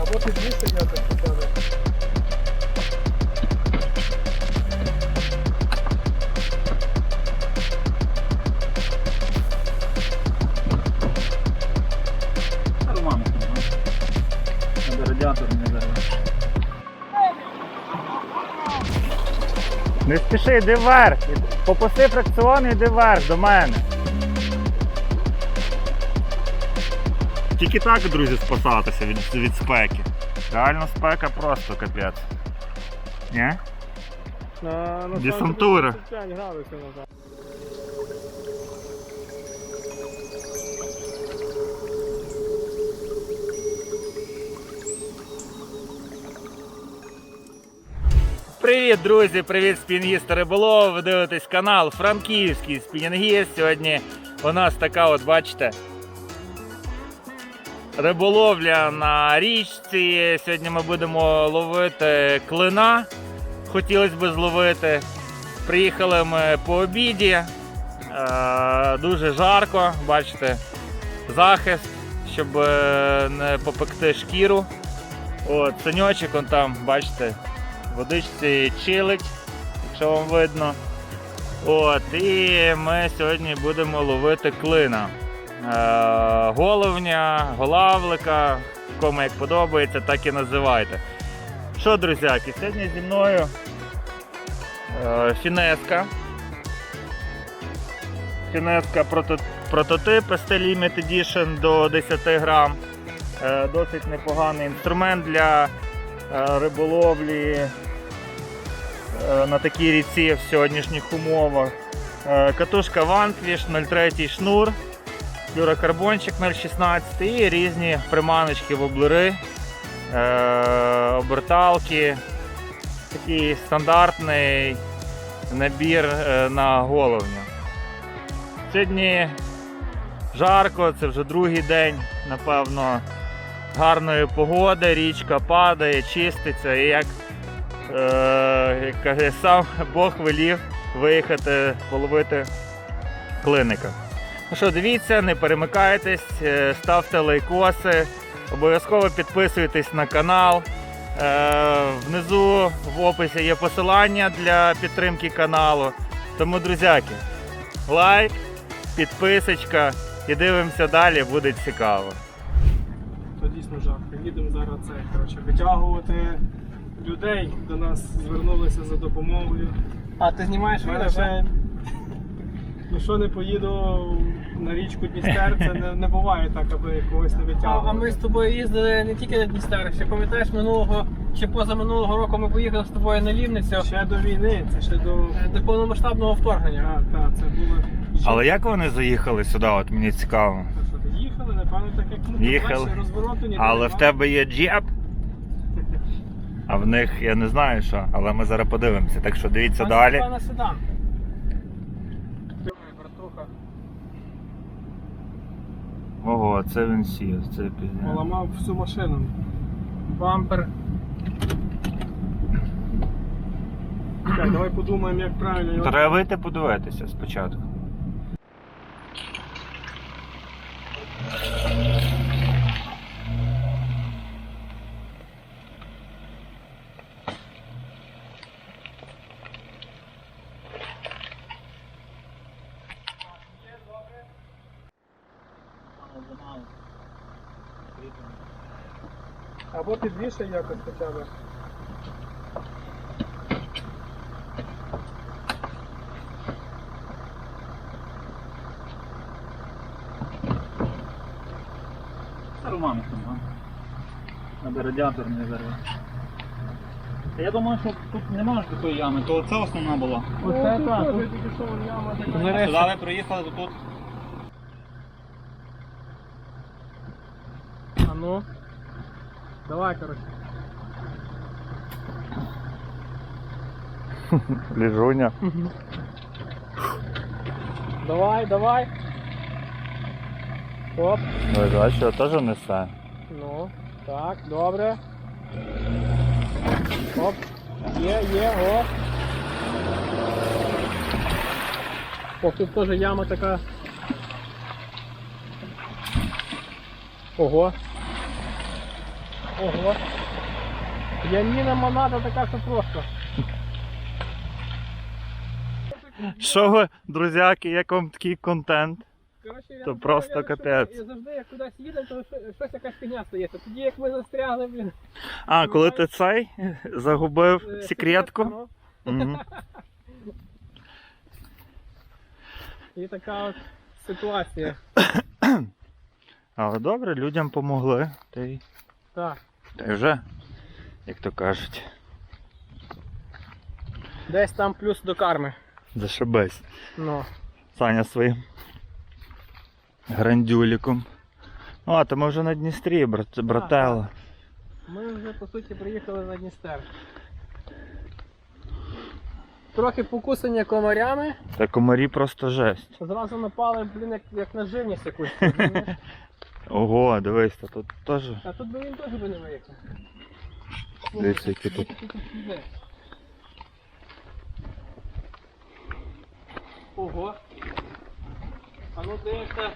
Або підвісти якось хоча б. Нормально. Радіатор не зараз. Не спіши, йди вверх. Попусти фракціон і йди вверх до мене. Тільки так, друзі, спасатися від, від спеки. Реально спека просто капець. Ні? На, на Десантура. 35 градусів назад. Привіт, друзі! Привіт, спінгісти риболов. Ви дивитесь канал Франківський спінінгіст. Сьогодні у нас така, от бачите, риболовля на річці. Сьогодні ми будемо ловити клина. Хотілося б зловити. Приїхали ми по обіді. Е, дуже жарко, бачите, захист, щоб е, не попекти шкіру. От, саньочок он там, бачите, водичці чилить, якщо вам видно. От, і ми сьогодні будемо ловити клина. Е, головня, голавлика, кому як подобається, так і називайте. Що, друзяки, сьогодні зі мною е, фінеска. Фінеска прото, прототип ST Limited Edition до 10 грам. Е, досить непоганий інструмент для риболовлі на такій ріці в сьогоднішніх умовах. Катушка Vanquish 03 шнур, флюрокарбончик 0,16 і різні приманочки, воблери, е, оберталки. Такий стандартний набір е, на головню. Сьогодні жарко, це вже другий день, напевно, гарної погоди, річка падає, чиститься і як, е, каже, сам Бог велів виїхати половити клиника. Ну що, дивіться, не перемикайтесь, е, ставте лайкоси, обов'язково підписуйтесь на канал. Е, Внизу в описі є посилання для підтримки каналу. Тому, друзяки, лайк, підписочка і дивимося далі, буде цікаво. То дійсно жарко. Їдемо зараз це, коротше, витягувати людей. До нас звернулися за допомогою. А, ти знімаєш мене ну що не поїду на річку Дністер, це не, не буває так, аби когось не А, а ми з тобою їздили не тільки на Дністер, ще пам'ятаєш минулого чи позаминулого року ми поїхали з тобою на Лівницю Ще до війни, це ще до. е, до повномасштабного вторгнення. Так, так, це було. Але як вони заїхали сюди? От мені цікаво. Та що, ти їхали, напевно, так як ну, Їхали. розвороту ніде Але в тебе є джеб, а в них я не знаю що, але ми зараз подивимося. Так що дивіться Пане далі. Степане, седан. Це він сів, це пізніше. Поламав всю машину. Бампер. Так, давай подумаємо, як правильно його. Треба вийти подивитися спочатку. Підвішай якось хоча б. Нормально. Надо радіатор не зараз. Я думаю, що тут немає такої ями, то це основна була. Оце так. Сюди ви приїхали, то тут А ну. Давай, коротше. Ліжуня. Давай, давай. Оп. Ну, а що, теж несе. Ну, так, добре. Оп. Є, є, оп. Ох, тут теж яма така. Ого. Ого. Яніна монада така, що просто. Що ви, друзяки, як вам такий контент? Коротше, я То не просто знаю, капець. Я завжди як кудись їдемо, то що- щось якась фігня стається. Тоді як ми застрягли, блін. А, коли ти цей загубив е, секретку? ну. Мгм. І така от ситуація. Але добре, людям помогли. Й, Так. Та й вже, як то кажуть, Десь там плюс до карми. зашибись. Ну. Саня своїм грандюліком. О, то ми вже на Дністрі, брат, брателло. Ми вже по суті приїхали на Дністер. Трохи покусані комарями, Та комарі просто жесть. зразу напали, блін, як, як на живність якусь. розумієш? Ого, дивись, та тут теж. А тут би він теж би не виїхав. Дивіться, які тут. Ого. А ну дивіться.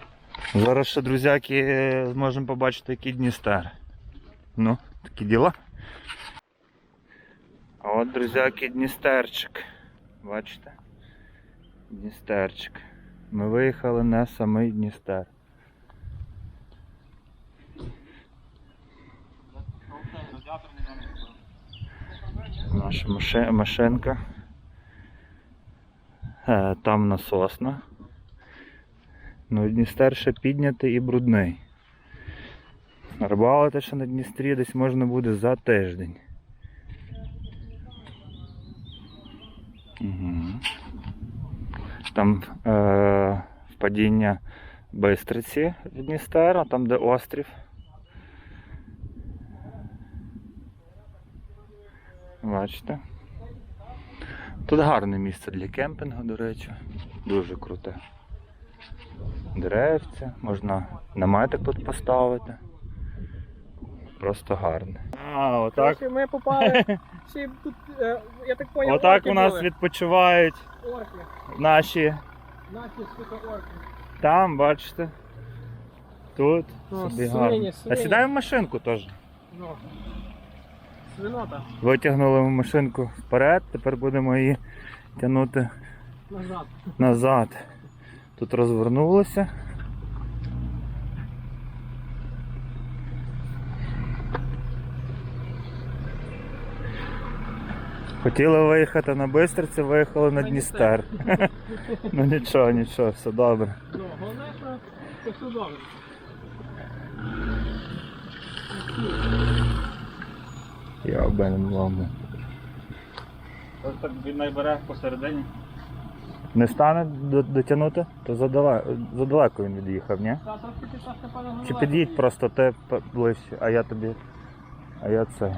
Зараз ще, друзяки, е, зможемо побачити, який Дністер. Ну, такі діла. А от, друзяки, Дністерчик. Бачите? Дністерчик. Ми виїхали на самий Дністер. Наша машинка. Е, Там насосна. Ну, Дністер ще піднятий і брудний. Рибалити ще на Дністрі десь можна буде за тиждень. Угу. Там е- впадіння Бистриці в Дністера, там де острів. Бачите? Тут гарне місце для кемпінгу, до речі. Дуже круте. Деревця, можна наметик тут поставити. Просто гарне. А, отак. Ми попали. Всі тут, е, я так поняв, Отак орки у нас були. відпочивають Орки. наші Наші сука орки. там, бачите. Тут Ну, собі гарно. А сідаємо в машинку теж. Ну. Свинота. Витягнули машинку вперед, тепер будемо її тягнути Назад. назад. Тут розвернулося. Хотіли виїхати на Бистриці, виїхали на На Дністер. Ну нічого, нічого, все добре. Ну, головне, що все добре. Я обенем лому. Ось так він найбере посередині. Не стане до- дотягнути, то задалеко, задалеко він від'їхав, ні? Та трошки ти Чи під'їдь просто ти п- ближче, а я тобі. А я це.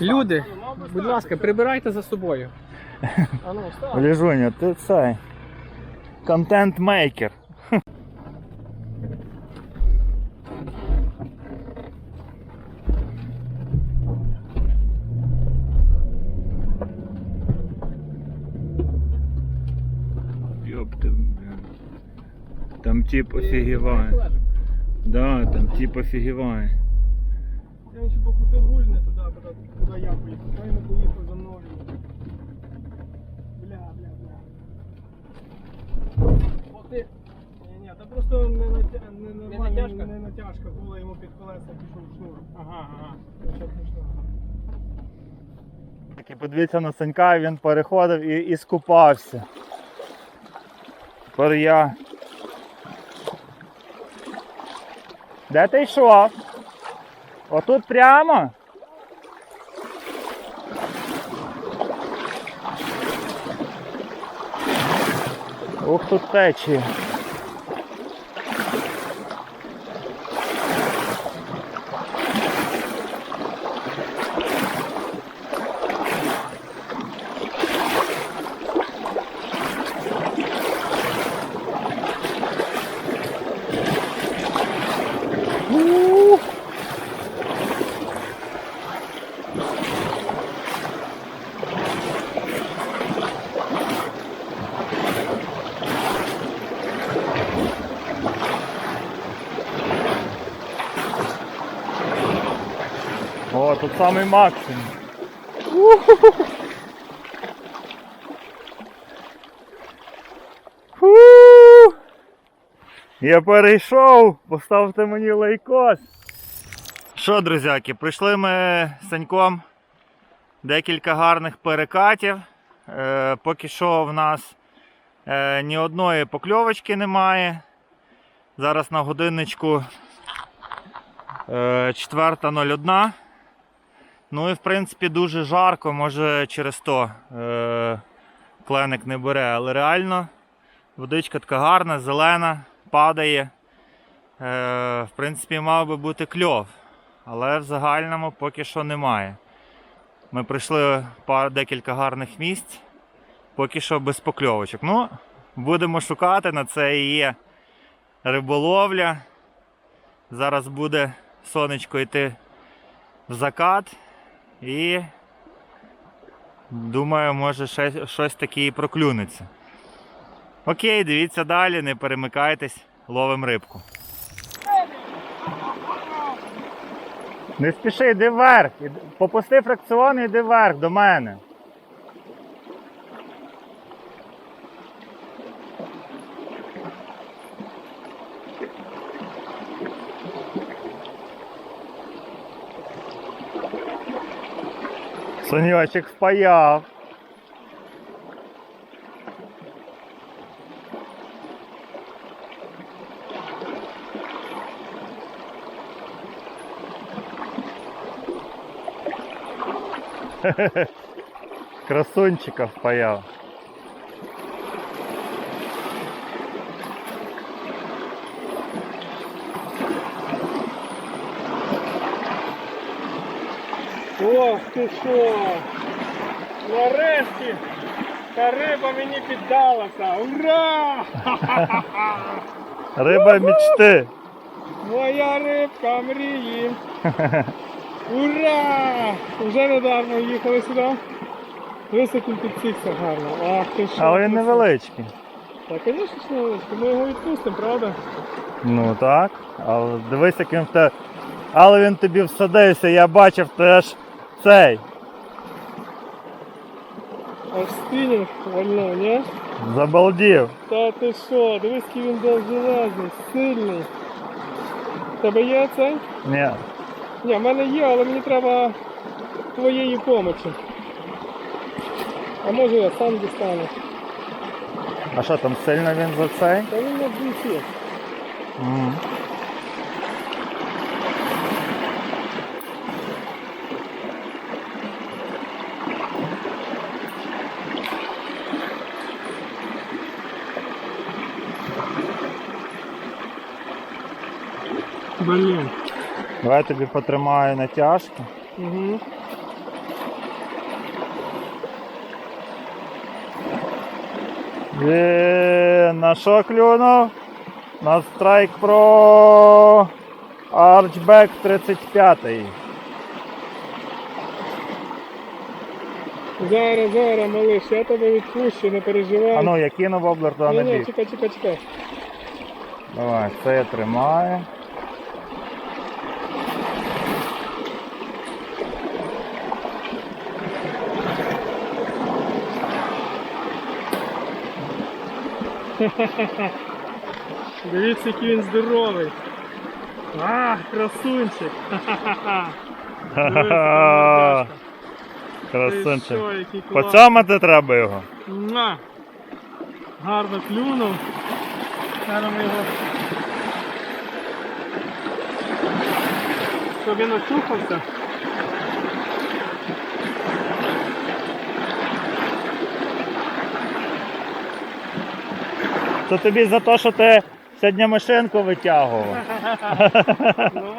Люди, будь ласка, прибирайте за собою. Ну. Ліжуня, ти цей. Контент-мейкер. Тип офігіває. Да, там тип офігіває. Я ще покрутив руль не туди, куди, я поїхав. Той не поїхав за мною. Бля, бля, бля. О, ти. Ні, ні, та просто не, натя... не, нормально, Не натяжка? не натяжка була, йому під колеса пішов шнур. Ага, ага. Так і подивіться на Санька, він переходив і, і скупався. Тепер я. Де ти йшов? Отут прямо? Ух, тут течії. О, тут самий максимум. Фу! Я перейшов, поставте мені лайкос. Що, друзяки, прийшли ми з Саньком декілька гарних перекатів. Е, поки що в нас е, ні одної покльовочки немає. Зараз на годинничку е, 4.01. Ну і в принципі дуже жарко, може через то е, кленик не бере, але реально водичка така гарна, зелена, падає. Е, в принципі, мав би бути кльов, але в загальному поки що немає. Ми пройшли пар, декілька гарних місць, поки що без покльовочок. Ну, будемо шукати, на це і є риболовля. Зараз буде сонечко йти в закат і думаю, може ще щось таке і проклюнеться. Окей, дивіться далі, не перемикайтесь, ловим рибку. Не спіши, йди вверх. Попусти фракціон і йди вверх до мене. Сонечек впаяв. Красунчика впаяв. Ох ти що! Нарешті та риба мені піддалася! Ура! Риба мечти. Моя рибка мрії! Ура! Вже недармо їхали сюди. Високо підсікся гарно. Ах ти що! Але він невеличкий. Та, звісно ж невеличкий. Ми його відпустимо, правда? Ну так. Але дивись, як він в те. Але він тобі всадився, я бачив теж цей. Аж спінінг вольно, ні? Забалдів. Та ти що, дивись, який він довжелезний, сильний. В Тебе є цей? Ні. Ні, в мене є, але мені треба твоєї помочі. А може я сам дістану. А що там сильно він за цей? Та він на двійці. М. Блін. Давай я тобі потримаю натяжку. Угу. Є, на що клюнув? На Strike Pro Archback 35. Зараз, зараз, малиш, я тебе відпущу, не переживай. А ну, я кинув воблер туди ні, на ні, бік. чекай, чекай, чекай. Давай, це я тримаю. Дивіться, який він здоровий. А, красунчик. Ха-ха-ха. Красунчик. Поцьомати треба його. Муа. Гарно клюнув. Зараз ми його. Щоб він очухався. Це тобі за те, що ти сьогодні машинку витягував. Ну,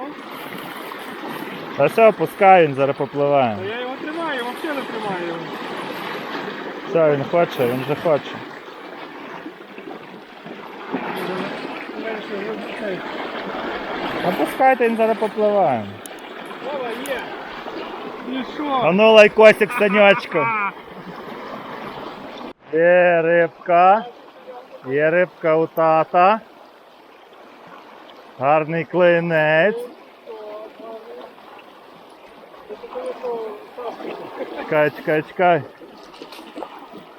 Та все, пускай він зараз попливає. я його тримаю, взагалі не тримаю. Все, він хоче, він вже хоче. Ну. А пускайте, він зараз попливає. Вова, є. І А ну лайкосик, Санечку. Є рибка. Є рибка у тата. Гарний клинець. Чекай, чекай, чекай.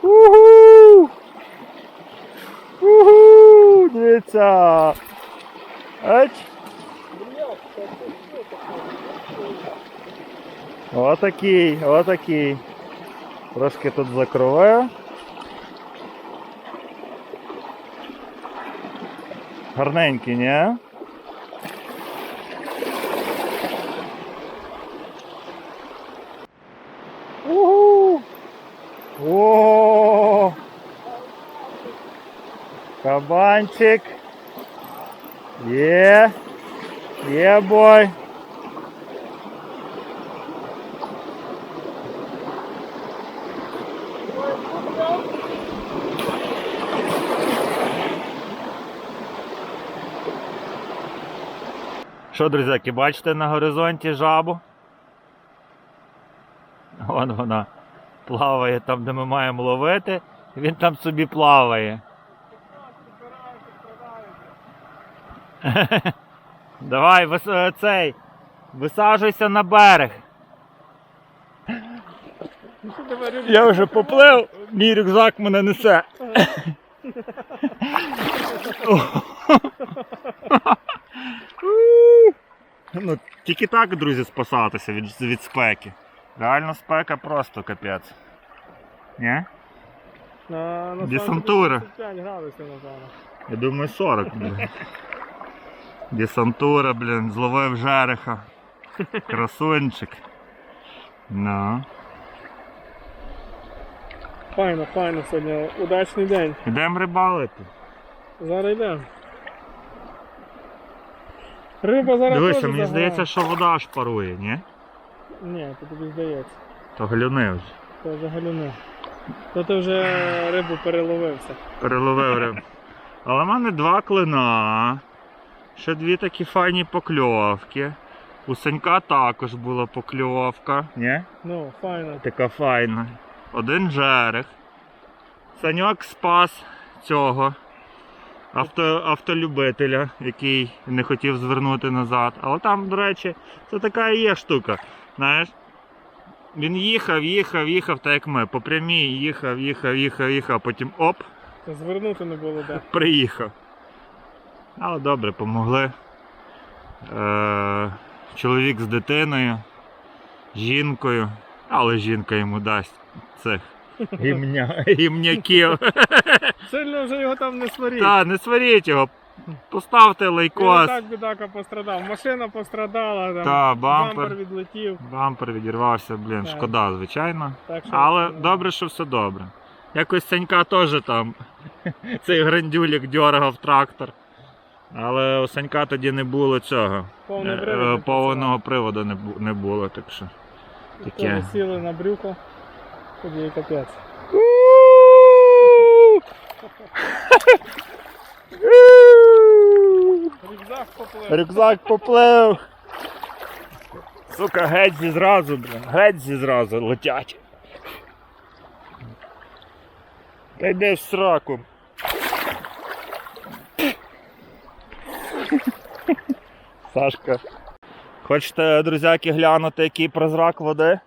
Уху! Уху! Дивіться! Еч! Отакий, отакий. Трошки тут закриваю. Гарненький, ні? Уху! О! Кабанчик. Є. Є бой. Що, друзяки, бачите на горизонті жабу? Вон вона плаває там, де ми маємо ловити. Він там собі плаває. Давай, вис- е, цей. Висаджуйся на берег. Я вже поплив, мій рюкзак мене несе. Ну, тільки так, друзі, спасатися від, від спеки. Реально спека просто капець. Ні? На, на Десантура. 35 градусів, напевно. Я думаю 40, блін. Десантура, блін, зловив жереха. Красунчик. Ну. Файно, файно сьогодні. Удачний день. Йдемо рибалити. Зараз йдемо. Риба зараз Дивися, теж мені заграє. здається, що вода аж парує, ні? Ні, то тобі здається. То глюни вже. Це взагалі не. То ти вже рибу переловився. Переловив рибу. Але в мене два клина. Ще дві такі файні покльовки. У Санька також була покльовка. Ні? Ну, файно. Така файна. Один жерех. Саньок спас цього авто, автолюбителя, який не хотів звернути назад. Але там, до речі, це така і є штука. Знаєш, він їхав, їхав, їхав, так як ми. По прямій їхав, їхав, їхав, їхав, а потім оп, Та Звернути не було де. приїхав. Але добре, помогли. Е, чоловік з дитиною, жінкою, але жінка йому дасть цих гімня, гімняків. Сильно вже його там не сваріть. Та, не сваріть його. Поставте і лайкос. так бідака пострадав. Машина пострадала, там, Та, бампер. бампер. відлетів. Бампер відірвався, блін, Так. шкода, звичайно. Так що, Але е, добре, що все добре. Якось Санька теж там цей грандюлік дьоргав трактор. Але у Санька тоді не було цього. Е, привід е, Повного приводу не було, так що. Таке. сіли на брюхо, тоді і капець. Рюкзак поплив. Рюкзак поплив. Сука, геть зі зразу, блін. Геть зі зразу летять. Та йди в сраку. Сашка. Хочете, друзяки, глянути, який прозрак води?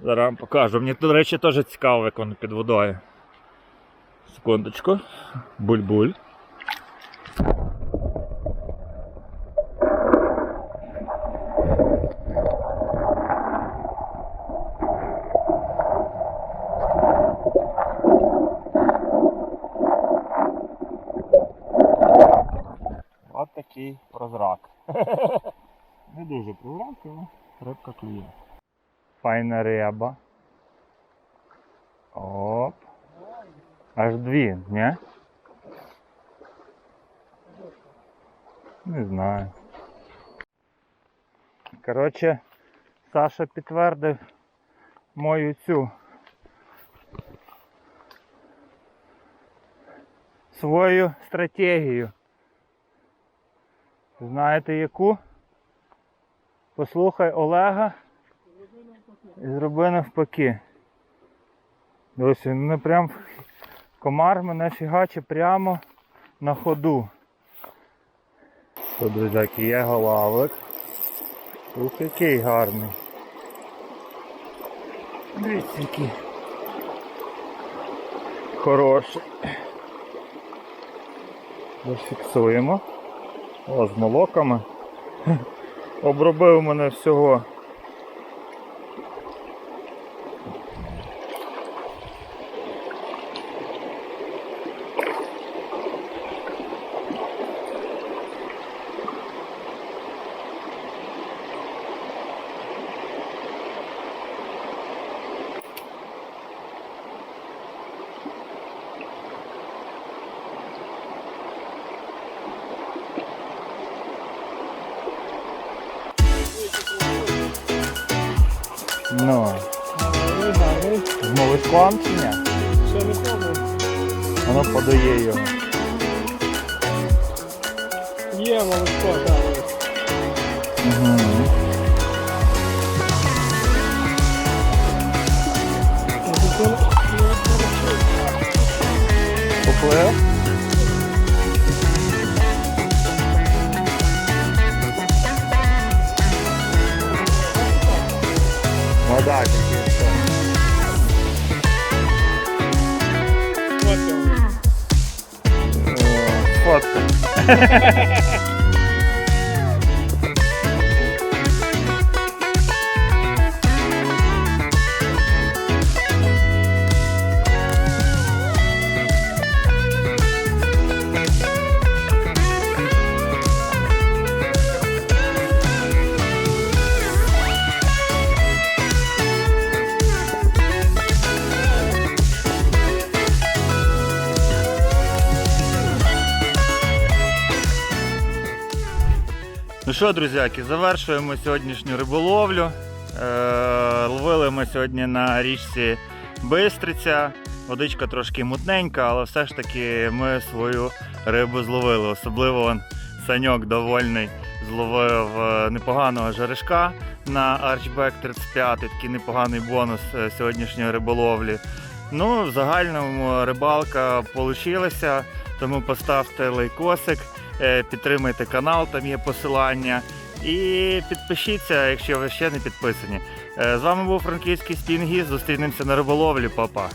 Зараз вам покажу. Мені, до речі, теж цікаво, як воно під водою. Секундочку. Буль-буль. От такий прозрак. Не дуже прозрак, але рибка клює. Файна риба. Оп. Аж дві, ні? Не знаю. Коротше, Саша підтвердив мою цю свою стратегію. Знаєте яку? Послухай Олега і зроби навпаки. Він мене прям комар мене фігаче прямо на ходу. Що, друзяки, є голавик. Ух, який гарний. Дивіться, який хороший. Зафіксуємо. О, з молоками. Обробив мене всього. Ну, Не знаю, з молочком чи ні? ще не пробував. Воно подає його. Є молочко, так. Угу. Поплив. Вода тільки що. О, Фотка. що, друзяки, завершуємо сьогоднішню риболовлю. Е, ловили ми сьогодні на річці Бистриця. Водичка трошки мутненька, але все ж таки ми свою рибу зловили. Особливо Саньок довольний зловив е, непоганого жерешка на Archback 35, такий непоганий бонус е, сьогоднішньої риболовлі. Ну, в загальному рибалка вийшла, тому поставте лайкосик. Е, Підтримайте канал, там є посилання. І підпишіться, якщо ви ще не підписані. Е, З вами був франківський спінгіст. Зустрінемося на риболовлі, Па-па.